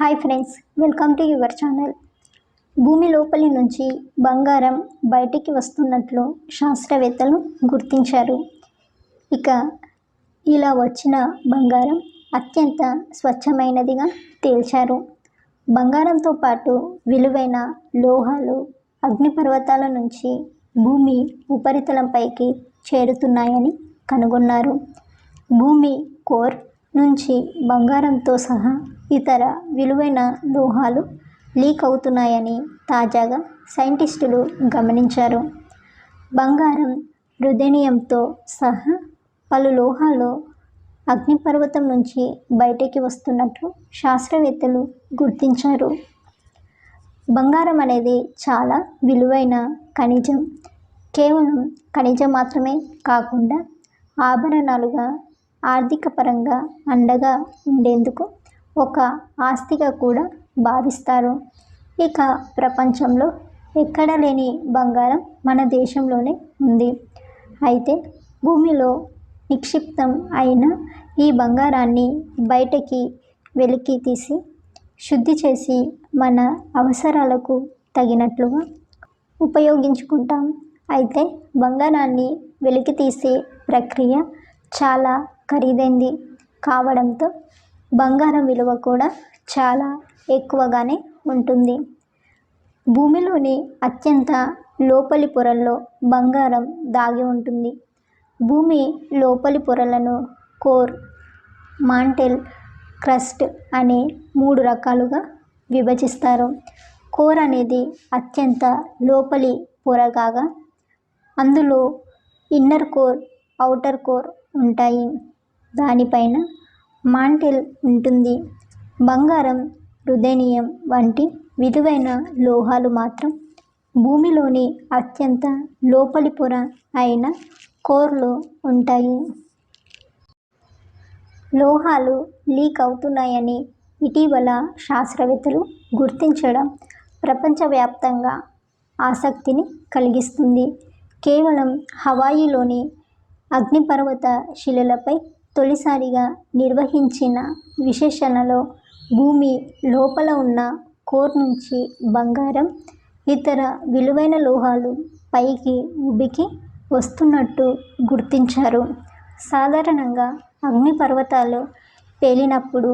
Hi friends welcome to your channel. భూమి లోపలి నుంచి బంగారం బయటికి వస్తున్నట్లు శాస్త్రవేత్తలు గుర్తించారు. ఇక ఇలా వచ్చిన బంగారం అత్యంత స్వచ్ఛమైనదిగా తేల్చారు. బంగారంతో పాటు విలువైన లోహాలు అగ్నిపర్వతాల నుంచి భూమి ఉపరితలంపైకి చేరుతున్నాయని కనుగొన్నారు. భూమి కోర్ నుంచి బంగారంతో సహా ఇతర విలువైన లోహాలు లీక్ అవుతున్నాయని తాజాగా సైంటిస్టులు గమనించారు. బంగారం రుదేనియంతో సహా పలు లోహాలు అగ్నిపర్వతం నుంచి బయటికి వస్తున్నట్లు శాస్త్రవేత్తలు గుర్తించారు. బంగారం అనేది చాలా విలువైన ఖనిజం. కేవలం ఖనిజం మాత్రమే కాకుండా ఆభరణాలుగా ఆర్థికపరంగా అండగా ఉండేందుకు ఒక ఆస్తిగా కూడా భావిస్తారు. ఇక ప్రపంచంలో ఎక్కడ లేని బంగారం మన దేశంలోనే ఉంది. అయితే భూమిలో నిక్షిప్తం అయిన ఈ బంగారాన్ని బయటకి వెలికి తీసి శుద్ధి చేసి మన అవసరాలకు తగినట్లుగా ఉపయోగించుకుంటాం. అయితే బంగారాన్ని వెలికి తీసే ప్రక్రియ చాలా ఖరీదైంది కావడంతో బంగారం విలువ కూడా చాలా ఎక్కువగానే ఉంటుంది. భూమిలోని అత్యంత లోపలి పొరల్లో బంగారం దాగి ఉంటుంది. భూమి లోపలి పొరలను కోర్ మాంటెల్ క్రస్ట్ అనే మూడు రకాలుగా విభజిస్తారు. కోర్ అనేది అత్యంత లోపలి పొర కాగా అందులో ఇన్నర్ కోర్ అవుటర్ కోర్ ఉంటాయి. దానిపైన మాంటెల్ ఉంటుంది. బంగారం రుదేనియం వంటి విలువైన లోహాలు మాత్రం భూమిలోని అత్యంత లోపలి పొర అయిన కోర్లో ఉంటాయి. లోహాలు లీక్ అవుతున్నాయని ఇటీవల శాస్త్రవేత్తలు గుర్తించడం ప్రపంచవ్యాప్తంగా ఆసక్తిని కలిగిస్తుంది. కేవలం హవాయిలోని అగ్నిపర్వత శిలలపై తొలిసారిగా నిర్వహించిన విశేషణలో భూమి లోపల ఉన్న కోర్ నుంచి బంగారం ఇతర విలువైన లోహాలు పైకి ఉబికి వస్తున్నట్టు గుర్తించారు. సాధారణంగా అగ్నిపర్వతాలు పేలినప్పుడు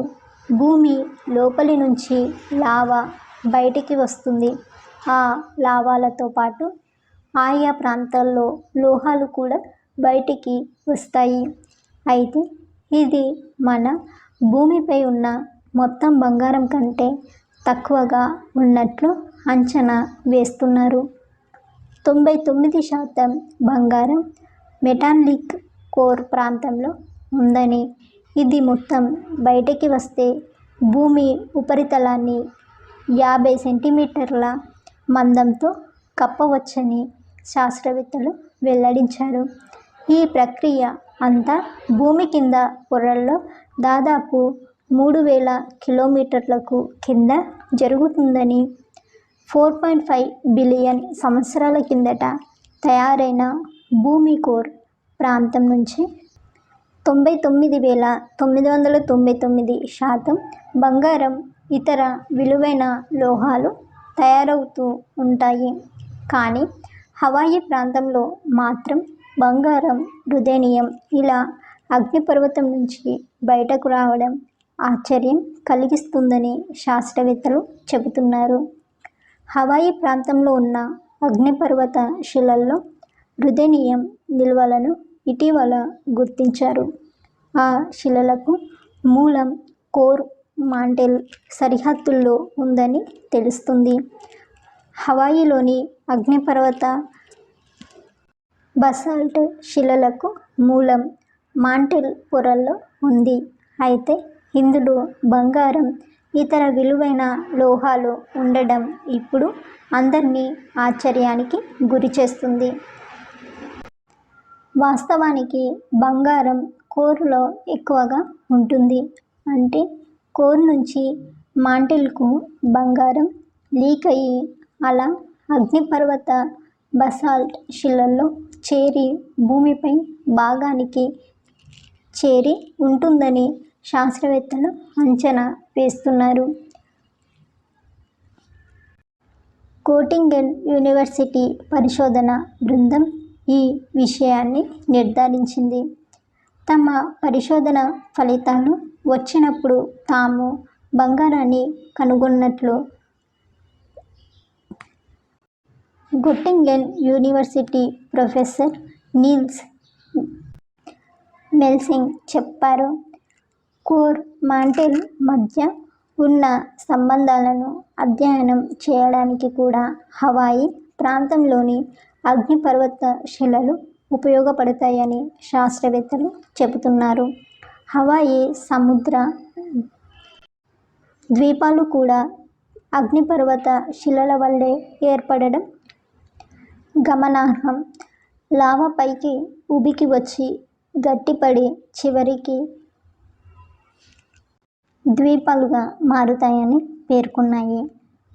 భూమి లోపలి నుంచి లావా బయటికి వస్తుంది. ఆ లావాలతో పాటు ఆయా ప్రాంతాల్లో లోహాలు కూడా బయటికి వస్తాయి. అయితే ఇది మన భూమిపై ఉన్న మొత్తం బంగారం కంటే తక్కువగా ఉన్నట్లు అంచనా వేస్తున్నారు. తొంభై తొమ్మిది శాతం బంగారం మెటాలిక్ కోర్ ప్రాంతంలో ఉందని ఇది మొత్తం బయటికి వస్తే భూమి ఉపరితలాన్ని యాభై సెంటీమీటర్ల మందంతో కప్పవచ్చని శాస్త్రవేత్తలు వెల్లడించారు. ఈ ప్రక్రియ అంతా భూమి కింద పొరల్లో దాదాపు మూడు వేల కిలోమీటర్లకు కింద జరుగుతుందని ఫోర్ పాయింట్ ఫైవ్ బిలియన్ సంవత్సరాల కిందట తయారైన భూమి కోర్ ప్రాంతం నుంచి తొంభై తొమ్మిది వేల తొమ్మిది వందల తొంభై తొమ్మిది శాతం బంగారం ఇతర విలువైన లోహాలు తయారవుతూ ఉంటాయి. కానీ హవాయి ప్రాంతంలో మాత్రం బంగారం రుదేనియం ఇలా అగ్నిపర్వతం నుంచి బయటకు రావడం ఆశ్చర్యం కలిగిస్తుందని శాస్త్రవేత్తలు చెబుతున్నారు. హవాయి ప్రాంతంలో ఉన్న అగ్నిపర్వత శిలల్లో రుదేనియం నిల్వలను ఇటీవల గుర్తించారు. ఆ శిలలకు మూలం కోర్ మాంటెల్ సరిహద్దుల్లో ఉందని తెలుస్తుంది. హవాయిలోని అగ్నిపర్వత బసాల్ట్ శిలలకు మూలం మాంటెల్ పొరల్లో ఉంది. అయితే ఇందులో బంగారం ఇతర విలువైన లోహాలు ఉండడం ఇప్పుడు అందరినీ ఆశ్చర్యానికి గురి చేస్తుంది. వాస్తవానికి బంగారం కోరులో ఎక్కువగా ఉంటుంది. అంటే కోర్ నుంచి మాంటిల్కు బంగారం లీక్ అయ్యి అలా అగ్నిపర్వత బసాల్ట్ శిలల్లో చేరి భూమిపై భాగానికి చేరి ఉంటుందని శాస్త్రవేత్తలు అంచనా వేస్తున్నారు. కోటింగన్ యూనివర్సిటీ పరిశోధన బృందం ఈ విషయాన్ని నిర్ధారించింది. తమ పరిశోధన ఫలితాలు వచ్చినప్పుడు తాము బంగారాన్ని కనుగొన్నట్లు Gottingen university professor Niels Melsing చెప్పారు. కోర్ మాంటెల్ మధ్య ఉన్న సంబంధాలను అధ్యయనం చేయడానికి కూడా హవాయి ప్రాంతంలోని అగ్నిపర్వత శిలలు ఉపయోగపడతాయని శాస్త్రవేత్తలు చెబుతున్నారు. హవాయి సముద్ర ద్వీపాలు కూడా అగ్నిపర్వత శిలల వల్లే ఏర్పడడం గమనార్హం. లావా పైకి ఉబికి వచ్చి గట్టిపడి చివరికి ద్వీపాలుగా మారుతాయని పేర్కొన్నాయి.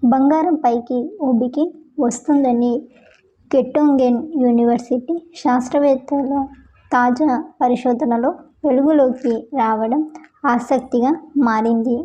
బంగారం పైకి ఉబికి వస్తుందని కెట్టోంగెన్ యూనివర్సిటీ శాస్త్రవేత్తల తాజా పరిశోధనలో వెలుగులోకి రావడం ఆసక్తిగా మారింది.